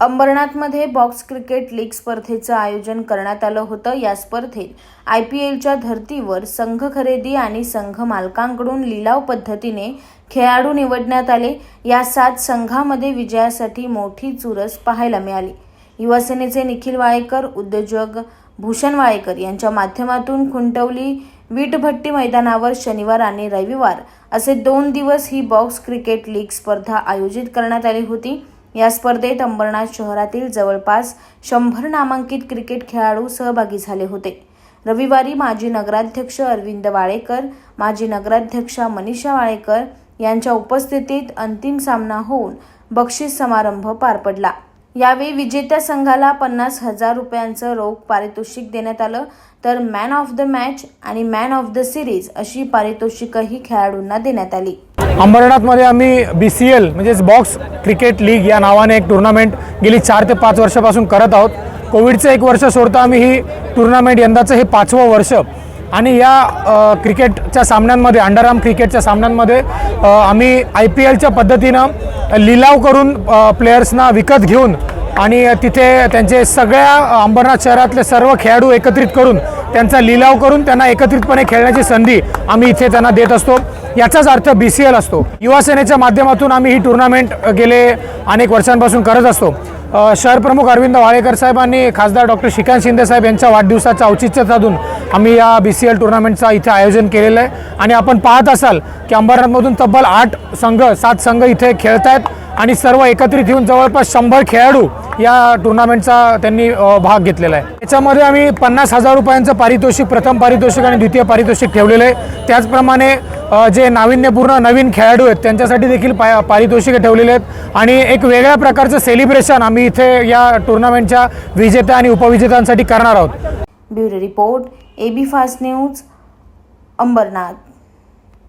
अंबरनाथमध्ये box cricket league स्पर्धेचं आयोजन करण्यात आलं होतं. या स्पर्धेत आय पी एलच्या धर्तीवर संघ खरेदी आणि संघ मालकांकडून लिलाव पद्धतीने खेळाडू निवडण्यात आले. या सात संघामध्ये विजयासाठी मोठी चुरस पाहायला मिळाली. युवासेनेचे निखिल वाळेकर उद्योजक भूषण वाळेकर यांच्या माध्यमातून खुंटवली वीटभट्टी मैदानावर शनिवार आणि रविवार असे दोन दिवस ही बॉक्स क्रिकेट लीग स्पर्धा आयोजित करण्यात आली होती. या स्पर्धेत अंबरनाथ शहरातील जवळपास शंभर नामांकित क्रिकेट खेळाडू सहभागी झाले होते. रविवारी माजी नगराध्यक्ष अरविंद वाळेकर माजी नगराध्यक्षा मनीषा वाळेकर यांच्या उपस्थितीत अंतिम सामना होऊन बक्षीस समारंभ पार पडला. यावेळी विजेत्या संघाला पन्नास हजार रुपयांचं रोख पारितोषिक देण्यात आलं. तर मॅन ऑफ द मॅच आणि मॅन ऑफ द सिरीज अशी पारितोषिकही खेळाडूंना देण्यात आली. अंबरनाथमध्ये आम्ही बी सी एल म्हणजेच बॉक्स क्रिकेट लीग या नावाने एक टुर्नामेंट गेली चार ते पाच वर्षापासून करत आहोत. कोविडचं एक वर्ष सोडता आम्ही ही टुर्नामेंट यंदाचं हे पाचवं वर्ष. आणि या क्रिकेटच्या सामन्यांमध्ये अंडरआर्म क्रिकेटच्या सामन्यांमध्ये आम्ही आय पी एलच्या पद्धतीनं लिलाव करून प्लेयर्सना विकत घेऊन आणि तिथे त्यांचे सगळ्या अंबरनाथ शहरातले सर्व खेळाडू एकत्रित करून त्यांचा लिलाव करून त्यांना एकत्रितपणे खेळण्याची संधी आम्ही इथे त्यांना देत असतो. याचाच अर्थ बी सी एल असतो. युवासेनेच्या माध्यमातून आम्ही ही टुर्नामेंट गेले अनेक वर्षांपासून करत असतो. शहर प्रमुख अरविंद वाळेकर साहेब आणि खासदार डॉक्टर श्रीकांत शिंदे साहेब यांच्या वाढदिवसाचं औचित्य साधून आम्ही या बी सी एल टुर्नामेंटचं इथे आयोजन केलेलं आहे. आणि आपण पाहत असाल की अंबरनाथमधून तब्बल आठ संघ सात संघ इथे खेळत आहेत आणि सर्व एकत्रित येऊन जवळपास शंभर खेळाडू या टुर्नामेंटचा त्यांनी भाग घेतलेला आहे. त्याच्यामध्ये आम्ही पन्नास हजार रुपयांचं पारितोषिक प्रथम पारितोषिक आणि द्वितीय पारितोषिक ठेवलेलं आहे. त्याचप्रमाणे जे नाविन्यपूर्ण नवीन खेळाडू आहेत त्यांच्यासाठी देखील पा पारितोषिके ठेवलेले आहेत. आणि एक वेगळ्या प्रकारचं सेलिब्रेशन आम्ही इथे या टुर्नामेंटच्या विजेत्या आणि उपविजेत्यांसाठी करणार आहोत. Bureau report A B fast news Ambernath.